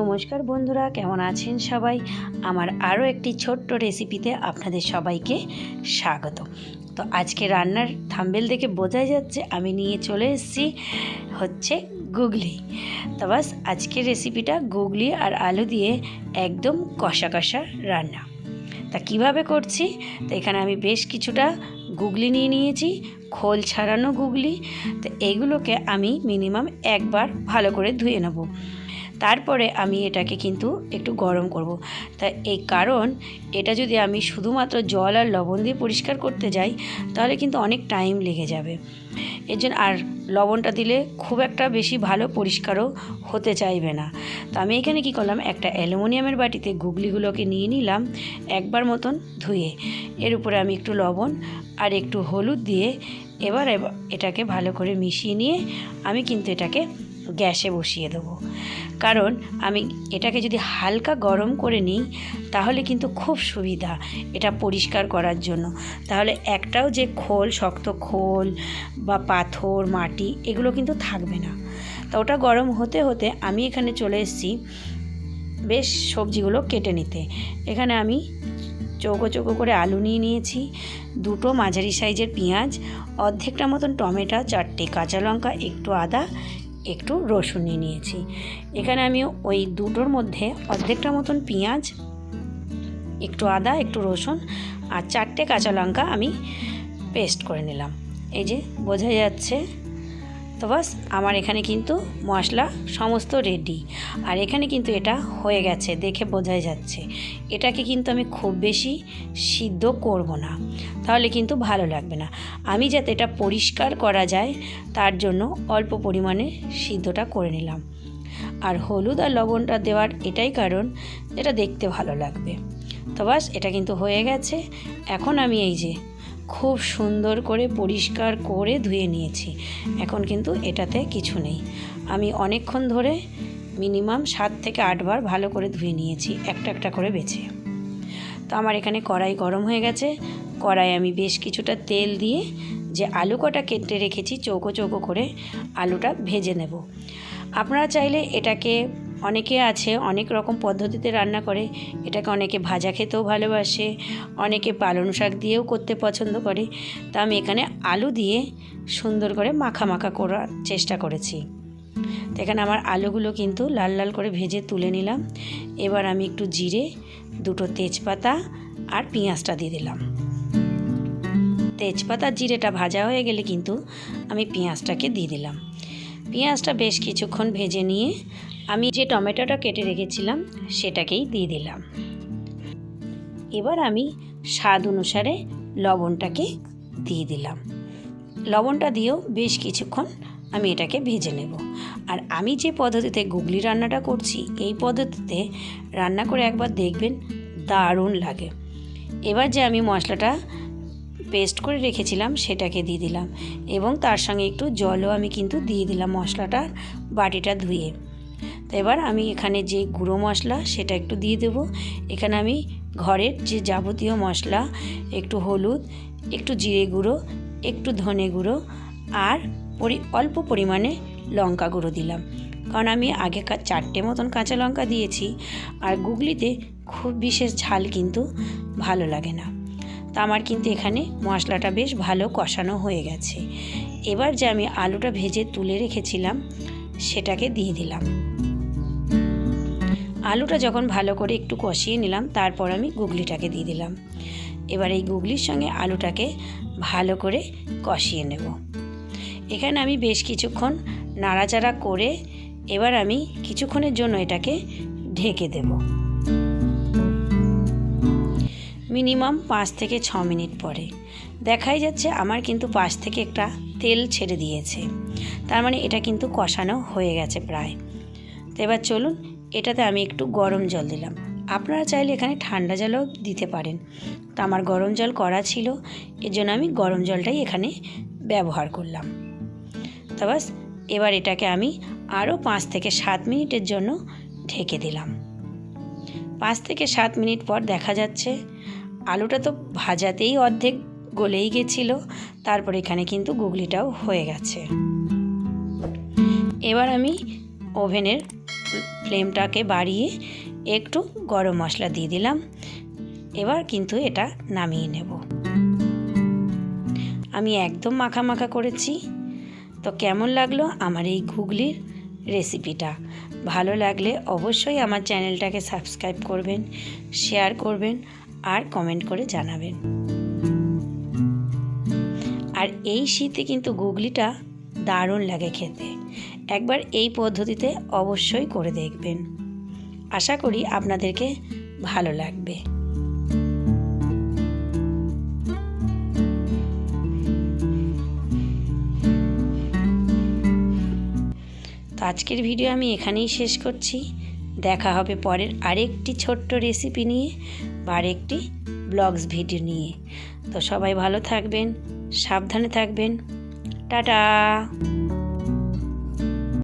নমস্কার বন্ধুরা, কেমন আছেন সবাই? আমার আরও একটি ছোট্ট রেসিপিতে আপনাদের সবাইকে স্বাগত। তো আজকে রান্নার থাম্বেল দেখে বোঝাই যাচ্ছে, আমি নিয়ে চলে এসেছি হচ্ছে গুগলি। তো বাস, আজকের রেসিপিটা গুগলি আর আলু দিয়ে একদম কষা কষা রান্না। তা কীভাবে করছি? তো এখানে আমি বেশ কিছুটা গুগলি নিয়ে নিয়েছি, খোল ছাড়ানো গুগলি। তো এগুলোকে আমি মিনিমাম একবার ভালো করে ধুয়ে নেব। তারপরে আমি এটাকে কিন্তু একটু গরম করব। তা এই কারণ, এটা যদি আমি শুধুমাত্র জল আর লবণ দিয়ে পরিষ্কার করতে যাই, তাহলে কিন্তু অনেক টাইম লেগে যাবে। এর জন্য আর লবণটা দিলে খুব একটা বেশি ভালো পরিষ্কারও হতে চাইবে না। তো আমি এখানে কি করলাম, একটা অ্যালুমিনিয়ামের বাটিতে গুগলিগুলোকে নিয়ে নিলাম একবার মতন ধুয়ে। এর উপরে আমি একটু লবণ আর একটু হলুদ দিয়ে এবার এব- এটাকে ভালো করে মিশিয়ে নিয়ে আমি কিন্তু এটাকে গ্যাসে বসিয়ে দেবো। কারণ আমি এটাকে যদি হালকা গরম করে নিই, তাহলে কিন্তু খুব সুবিধা এটা পরিষ্কার করার জন্য। তাহলে একটাও যে খোল, শক্ত খোল বা পাথর, মাটি, এগুলো কিন্তু থাকবে না। তা ওটা গরম হতে হতে আমি এখানে চলে এসেছি বেশ সবজিগুলো কেটে নিতে। এখানে আমি চৌকো চৌকো করে আলু নিয়ে নিয়েছি, দুটো মাঝারি সাইজের পেঁয়াজ, অর্ধেকটা মতন টমেটো, চারটে কাঁচা লঙ্কা, একটু আদা একটু রসুন নিয়ে নিয়েছি। এখানে আমি ওই দুটোর মধ্যে অর্ধেকটা মতন পেঁয়াজ, একটু আদা, একটু রসুন আর চারটে কাঁচা লঙ্কা আমি পেস্ট করে নিলাম। এই যে বোঝা যাচ্ছে তো বাস আমার এখানে কিন্তু মশলা সমস্ত রেডি আর এখানে কিন্তু এটা হয়ে গেছে, দেখে বোঝাই যাচ্ছে। এটাকে কিন্তু আমি খুব বেশি সিদ্ধ করব না, তাহলে কিন্তু ভালো লাগবে না। আমি যাতে এটা পরিষ্কার করা যায়, তার জন্য অল্প পরিমাণে সিদ্ধটা করে নিলাম। আর হলুদ আর লবণটা দেওয়ার এটাই কারণ এটা দেখতে ভালো লাগবে। তো বাস এটা কিন্তু হয়ে গেছে। এখন আমি এই যে খুব সুন্দর করে পরিষ্কার করে ধুয়ে নিয়েছি। এখন কিন্তু এটাতে কিছু নেই। আমি অনেকক্ষণ ধরে মিনিমাম সাত থেকে আটবার ভালো করে ধুয়ে নিয়েছি, একটা একটা করে বেছে। তো আমার এখানে কড়াই গরম হয়ে গেছে। কড়াই আমি বেশ কিছুটা তেল দিয়ে যে আলু কটা কেটে রেখেছি, চৌকো চৌকো করে আলুটা ভেজে নেব। আপনারা চাইলে এটাকে অনেকে আছে, অনেক রকম পদ্ধতিতে রান্না করে। এটাকে অনেকে ভাজা খেতেও ভালোবাসে, অনেকে পালং শাক দিয়েও করতে পছন্দ করে। তা আমি এখানে আলু দিয়ে সুন্দর করে মাখা মাখা করার চেষ্টা করেছি। তো এখানে আমার আলুগুলো কিন্তু লাল লাল করে ভেজে তুলে নিলাম। এবার আমি একটু জিরে, দুটো তেজপাতা আর পেঁয়াজটা দিয়ে দিলাম। তেজপাতা জিরেটা ভাজা হয়ে গেলে কিন্তু আমি পেঁয়াজটাকে দিয়ে দিলাম। পেঁয়াজটা বেশ কিছুক্ষণ ভেজে নিয়ে আমি যে টমেটোটা কেটে রেখেছিলাম, সেটাকেই দিয়ে দিলাম। এবার আমি স্বাদ অনুসারে লবণটাকে দিয়ে দিলাম। লবণটা দিয়েও বেশ কিছুক্ষণ আমি এটাকে ভেজে নেব। আর আমি যে পদ্ধতিতে গুগলি রান্নাটা করছি, এই পদ্ধতিতে রান্না করে একবার দেখবেন দারুণ লাগে। এবার যে আমি মশলাটা পেস্ট করে রেখেছিলাম, সেটাকে দিয়ে দিলাম। এবং তার সঙ্গে একটু জলও আমি কিন্তু দিয়ে দিলাম মশলাটা বাটিটা ধুয়ে। তো এবার আমি এখানে যে গুঁড়ো মশলা সেটা একটু দিয়ে দেব। এখানে আমি ঘরের যে যাবতীয় মশলা, একটু হলুদ, একটু জিরে গুঁড়ো, একটু ধনে গুঁড়ো আর পরি, অল্প পরিমাণে লঙ্কা গুঁড়ো দিলাম। কারণ আমি আগে চারটে মতন কাঁচা লঙ্কা দিয়েছি আর গুগলিতে খুব বিশেষ ঝাল কিন্তু ভালো লাগে না। তা আমার কিন্তু এখানে মশলাটা বেশ ভালো কষানো হয়ে গেছে। এবার যে আমি আলুটা ভেজে তুলে রেখেছিলাম, সেটাকে দিয়ে দিলাম। আলুটা যখন ভালো করে একটু কষিয়ে নিলাম, তারপর আমি গুগলিটাকে দিয়ে দিলাম। এবার এই গুগলির সঙ্গে আলুটাকে ভালো করে কষিয়ে নেব। এখানে আমি বেশ কিছুক্ষণ নাড়াচাড়া করে এবার আমি কিছুক্ষণের জন্য এটাকে ঢেকে দেব। মিনিমাম পাঁচ থেকে ছ মিনিট পরে। দেখাই যাচ্ছে আমার কিন্তু পাশ থেকে একটা তেল ছেড়ে দিয়েছে। তার মানে এটা কিন্তু কষানো হয়ে গেছে প্রায়। তো এবার চলুন এটাতে আমি একটু গরম জল দিলাম। আপনারা চাইলে এখানে ঠান্ডা জলও দিতে পারেন। তো আমার গরম জল করা ছিল এর জন্য আমি গরম জলটাই এখানে ব্যবহার করলাম। তো বাস, এবার এটাকে আমি আরও পাঁচ থেকে সাত মিনিটের জন্য ঢেকে দিলাম। পাঁচ থেকে সাত মিনিট পর দেখা যাচ্ছে, আলুটা তো ভাজাতেই অর্ধেক গলেই গেছিল, তারপর এখানে কিন্তু গুগলিটাও হয়ে গেছে। এবার আমি ওভেনের ফ্লেমটাকে বাড়িয়ে একটু গরম মশলা দিয়ে দিলাম। এবার কিন্তু এটা নামিয়ে নেব। আমি একদম মাখা মাখা করেছি। তো কেমন লাগল আমার এই ঘুগলির রেসিপিটা? ভালো লাগলে অবশ্যই আমার চ্যানেলটাকে সাবস্ক্রাইব করবেন, শেয়ার করবেন আর কমেন্ট করে জানাবেন। আর এই শীতে কিন্তু গুগলিটা দারুণ লাগে খেতে। একবার এই পদ্ধতিতে অবশ্যই করে দেখবেন। আশা করি আপনাদেরকে ভালো লাগবে। তো আজকের ভিডিও আমি এখানেই শেষ করছি। দেখা হবে পরের আরেকটি ছোট্ট রেসিপি নিয়ে বা আরেকটি ব্লগস ভিডিও নিয়ে। তো সবাই ভালো থাকবেন, সাবধানে থাকবেন। টাটা।